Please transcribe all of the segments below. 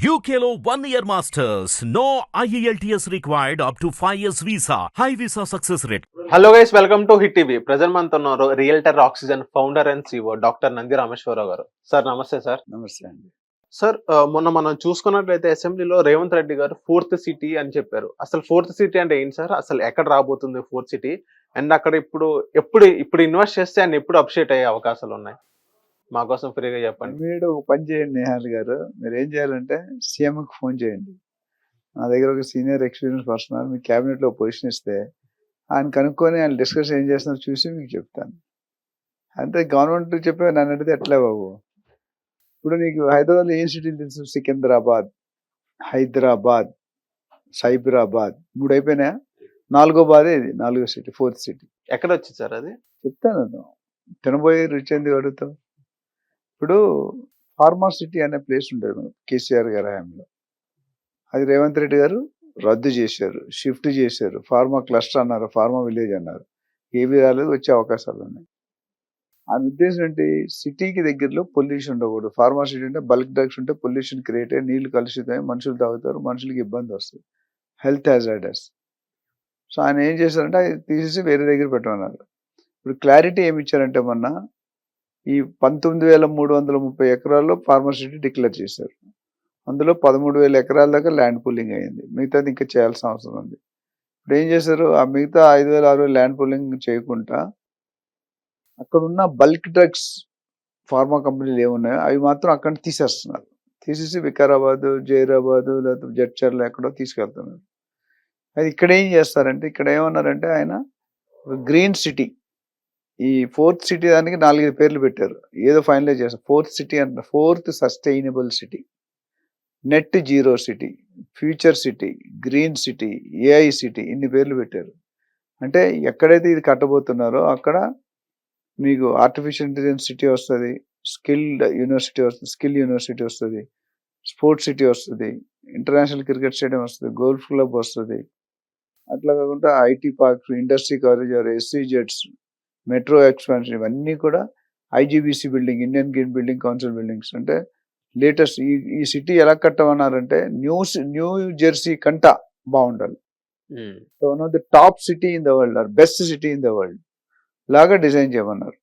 One year masters. No E IELTS required up to 5 years visa. High visa success rate. Hello guys welcome to Hit TV present మనతో ఉన్నారు realtor oxygen founder and CEO doctor Nandi Rameshwararao గారు. Sir నమస్తే sir నమస్తే అండి. Sir మొన్న మనం చూసుకున్నట్లయితే అసెంబ్లీలో రేవంత్ రెడ్డి గారు ఫోర్త్ సిటీ అని చెప్పారు. అసలు ఫోర్త్ సిటీ అంటే ఏంటి సార్ అసలు ఎక్కడ రాబోతుంది ఫోర్త్ సిటీ అండ్ అక్కడ ఇప్పుడు ఎప్పుడు ఇప్పుడు ఇన్వెస్ట్ చేస్తే అండ్ ఎప్పుడు అప్డేట్ అయ్యే అవకాశాలు ఉన్నాయి. మా కోసం ఫ్రీగా చెప్పండి. మీరు ఒక పని చేయండి నేహాల్ గారు. మీరు ఏం చేయాలంటే సీఎంకి ఫోన్ చేయండి. నా దగ్గర ఒక సీనియర్ ఎక్స్పీరియన్స్ పర్సన్ మీ క్యాబినెట్లో పొజిషన్ ఇస్తే ఆయన కనుక్కొని ఆయన డిస్కస్ ఏం చేస్తున్నారో చూసి మీకు చెప్తాను. అంతే గవర్నమెంట్ చెప్పే నన్ను అడిగితే ఎట్లే బాబు? ఇప్పుడు నీకు హైదరాబాద్లో ఏం సిటీలు తెలుసు? సికింద్రాబాద్ హైదరాబాద్ సైబరాబాద్ మూడు అయిపోయినాయా? నాలుగో బాధే ఇది నాలుగో సిటీ ఫోర్త్ సిటీ ఎక్కడ వచ్చింది సార్ అది? చెప్తాను. తినబోయే రుచి ఎందుకు అడుగుతావు ఇప్పుడు ఫార్మా సిటీ అనే ప్లేస్ ఉండేది కేసీఆర్ గారి హయాంలో. అది రేవంత్ రెడ్డి గారు రద్దు చేశారు షిఫ్ట్ చేశారు. ఫార్మా క్లస్టర్ అన్నారు ఫార్మా విలేజ్ అన్నారు. ఏవి రాలేదు వచ్చే అవకాశాలు ఉన్నాయి. ఆయన ఉద్దేశం ఏంటి? సిటీకి దగ్గరలో పొల్యూషన్ ఉండకూడదు. ఫార్మా సిటీ అంటే బల్క్ డ్రగ్స్ ఉంటే పొల్యూషన్ క్రియేట్ అయ్యి నీళ్ళు కలుషితమై మనుషులు తాగుతారు మనుషులకి ఇబ్బంది వస్తుంది. హెల్త్ హ్యాజార్డర్స్ సో ఆయన ఏం చేశారంటే అది తీసేసి వేరే దగ్గర పెట్టమన్నారు. ఇప్పుడు క్లారిటీ ఏమి ఇచ్చారంటే మొన్న ఈ పంతొమ్మిది వేల మూడు వందల ముప్పై ఎకరాల్లో ఫార్మసిటీ డిక్లేర్ చేశారు. అందులో పదమూడు వేల ఎకరాల దాకా ల్యాండ్ పూలింగ్ అయింది మిగతాది ఇంకా చేయాల్సిన అవసరం ఉంది. ఇప్పుడు ఏం చేశారు? ఆ మిగతా ఐదు వేల ఆరు వేల ల్యాండ్ పూలింగ్ చేయకుండా అక్కడ ఉన్న బల్క్ డ్రగ్స్ ఫార్మా కంపెనీలు ఏమున్నాయో అవి మాత్రం అక్కడ తీసేస్తున్నారు. తీసేసి వికారాబాద్ జైరాబాద్ లేకపోతే జడ్చర్ల ఎక్కడో తీసుకెళ్తున్నారు. అది ఇక్కడ ఏం చేస్తారంటే ఇక్కడ ఏమన్నారంటే ఆయన గ్రీన్ సిటీ ఈ ఫోర్త్ సిటీ దానికి నాలుగైదు పేర్లు పెట్టారు. ఏదో ఫైనలైజ్ చేస్తారు ఫోర్త్ సిటీ అంట fourth sustainable city. Net zero city future city green city AI city ఇన్ని పేర్లు పెట్టారు. అంటే ఎక్కడైతే ఇది కట్టబోతున్నారో అక్కడ మీకు ఆర్టిఫిషియల్ ఇంటెలిజెన్స్ సిటీ వస్తుంది స్కిల్డ్ యూనివర్సిటీ వస్తుంది స్కిల్ యూనివర్సిటీ వస్తుంది స్పోర్ట్స్ సిటీ వస్తుంది ఇంటర్నేషనల్ క్రికెట్ స్టేడియం వస్తుంది గోల్ఫ్ క్లబ్ వస్తుంది. అట్లా కాకుండా IT park industry college R SC jets metro expansion ఇవన్నీ కూడా IGBC building Indian green building council buildings. అంటే లేటెస్ట్ ఈ ఈ సిటీ ఎలా కట్టమన్నారంటే న్యూ న్యూ జెర్సీ కంట బాగుండాలి. So one of the top city in the world or best city in the world లాగా design చేయమన్నారు.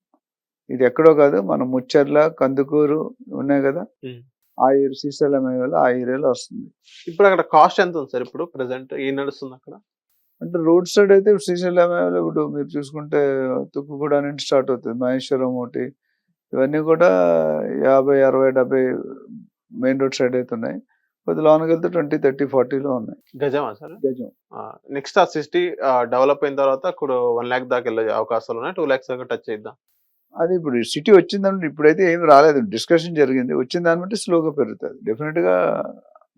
ఇది ఎక్కడో కాదు మన ముచ్చర్ల కందుకూరు ఉన్నాయి కదా. ఆ ఏరియా శ్రీశైలం ఏరియాలో ఆ ఏరియాలో వస్తుంది. ఇప్పుడు అక్కడ కాస్ట్ ఎంత ఉంది సార్ ఇప్పుడు? ప్రెసెంట్ ఏం నడుస్తుంది అక్కడ? అంటే రోడ్ సైడ్ అయితే ఇప్పుడు శ్రీశైలం ఇప్పుడు మీరు చూసుకుంటే తుక్కుగూడ నుండి స్టార్ట్ అవుతుంది. మహేశ్వరం ఒకటి ఇవన్నీ కూడా యాభై అరవై డెబ్బై మెయిన్ రోడ్ సైడ్ అయితే ఉన్నాయి. కొద్ది లోనకి వెళ్తే ట్వంటీ థర్టీ ఫార్టీలో ఉన్నాయి. గజమా సార్? గజం. నెక్స్ట్ ఆ సిటీ డెవలప్ అయిన తర్వాత ఇప్పుడు వన్ ల్యాక్ దాకా వెళ్ళే అవకాశాలు ఉన్నాయి. టూ ల్యాక్స్ దాకా టచ్ చేద్దాం. అది ఇప్పుడు సిటీ వచ్చిందంటే ఇప్పుడైతే ఏం రాలేదు. డిస్కషన్ జరిగింది. వచ్చిన దాన్ని బట్టి స్లోగా పెరుగుతుంది. Definite గా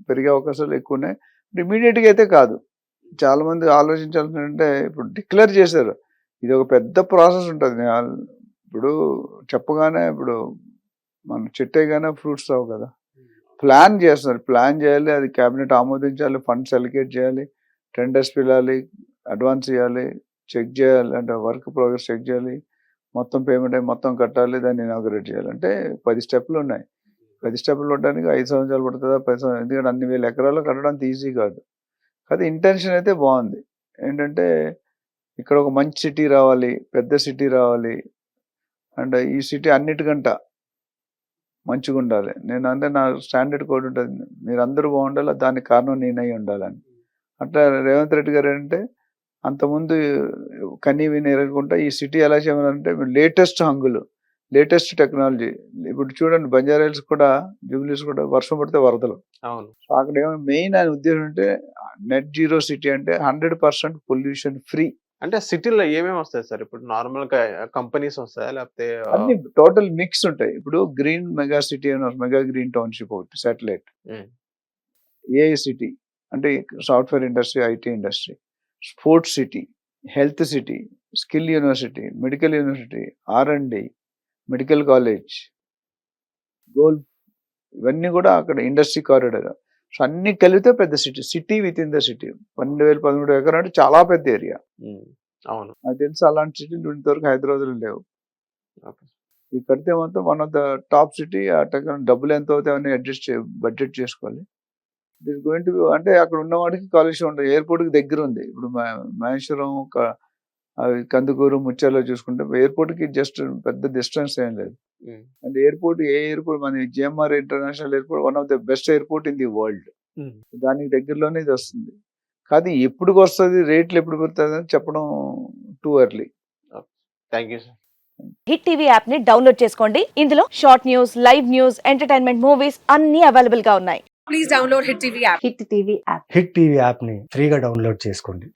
పెరిగే అవకాశాలు ఎక్కువ ఉన్నాయి. ఇమీడియట్గా అయితే కాదు. చాలా మంది ఆలోచించాల్సింది అంటే ఇప్పుడు డిక్లేర్ చేశారు. ఇది ఒక పెద్ద ప్రాసెస్ ఉంటుంది. ఇప్పుడు చెప్పగానే ఇప్పుడు మనం చెట్టేగానే ఫ్రూట్స్ రావు కదా. ప్లాన్ చేస్తున్నారు. ప్లాన్ చేయాలి అది క్యాబినెట్ ఆమోదించాలి ఫండ్స్ అలికేట్ చేయాలి టెండర్స్ పిలాలి అడ్వాన్స్ ఇవ్వాలి చెక్ చేయాలి అంటే వర్క్ ప్రోగ్రెస్ చెక్ చేయాలి మొత్తం పేమెంట్ అయి మొత్తం కట్టాలి దాన్ని ఇనాగ్రేట్ చేయాలి. అంటే పది స్టెప్లు ఉన్నాయి. పది స్టెప్లు ఉండడానికి ఐదు సంవత్సరాలు పడుతుందా? పది సంవత్సరాలు ఎందుకంటే అన్ని వేల ఎకరాలు కట్టడానికి ఈజీ కాదు. కాదు ఇంటెన్షన్ అయితే బాగుంది. ఏంటంటే ఇక్కడ ఒక మంచి సిటీ రావాలి పెద్ద సిటీ రావాలి అండ్ ఈ సిటీ అన్నిటికంట మంచిగా ఉండాలి నేను అంటే నా స్టాండర్డ్ కోడ్ ఉంటుంది మీరు అందరూ బాగుండాలి దానికి కారణం నేనై ఉండాలని. అట్లా రేవంత్ రెడ్డి గారు అంటే అంతకుముందు కనీ విని ఎరగకుండా ఈ సిటీ ఎలా చేయాలంటే లేటెస్ట్ హంగులు లేటెస్ట్ టెక్నాలజీ. ఇప్పుడు చూడండి బంజారాయిల్స్ కూడా జూబ్లీస్ కూడా వర్షం పడితే వరదలు. అవును. అక్కడ మెయిన్ ఆయన ఉద్దేశం అంటే నెట్ జీరో సిటీ అంటే హండ్రెడ్ పర్సెంట్ పొల్యూషన్ ఫ్రీ. అంటే సిటీలో ఏమేమి వస్తాయి సార్? ఇప్పుడు నార్మల్గా కంపెనీస్ వస్తాయా? లేకపోతే అన్ని టోటల్ మిక్స్ ఉంటాయి. ఇప్పుడు గ్రీన్ మెగా సిటీ అని మెగా గ్రీన్ టౌన్షిప్ ఒకటి సాటిలైట్. ఏఐ సిటీ అంటే software industry IT industry. Sports city health city skill university medical university R and D. Medical college golf ఇవన్నీ కూడా అక్కడ ఇండస్ట్రీ కారిడార్. సో అన్ని కలిపితే పెద్ద city city with in the city. పన్నెండు వేల పదమూడు ఎకరం అంటే చాలా పెద్ద ఏరియా. అవును. నాకు తెలిసి అలాంటి సిటీలు ఇంతవరకు హైదరాబాద్లో లేవు. ఇది కడితే మాత్రం one of the top city ఆ డబ్బులు ఎంత అవుతాయి అవన్నీ అడ్జస్ట్ చే బడ్జెట్ చేసుకోవాలి. ఇట్ గోయింగ్ టు అంటే అక్కడ ఉన్న వాడికి కాలుష్యం ఉండదు ఎయిర్పోర్ట్కి దగ్గర ఉంది. ఇప్పుడు మహేశ్వరం కందుకూరు ముచ్చాలో చూసుకుంటే ఎయిర్పోర్ట్కి జస్ట్ పెద్ద డిస్టెన్స్ ఏం లేదు. అండ్ ఎయిర్పోర్ట్ ఏ ఎయిర్పోర్ట్ మన GMR international airport one of the best airport in the world. దానికి దగ్గరలోనే ఇది వస్తుంది. కానీ ఎప్పుడు వస్తుంది రేట్లు ఎప్పుడు పెడుతుంది అని చెప్పడం too early. Thank you sir. Hit TV యాప్ని డౌన్లోడ్ చేసుకోండి. ఇందులో short news live news entertainment movies అన్ని అవైలబుల్గా ఉన్నాయి. please download Hit TV app. Hit TV app. Hit TV యాప్ని ఫ్రీగా డౌన్లోడ్ చేసుకోండి.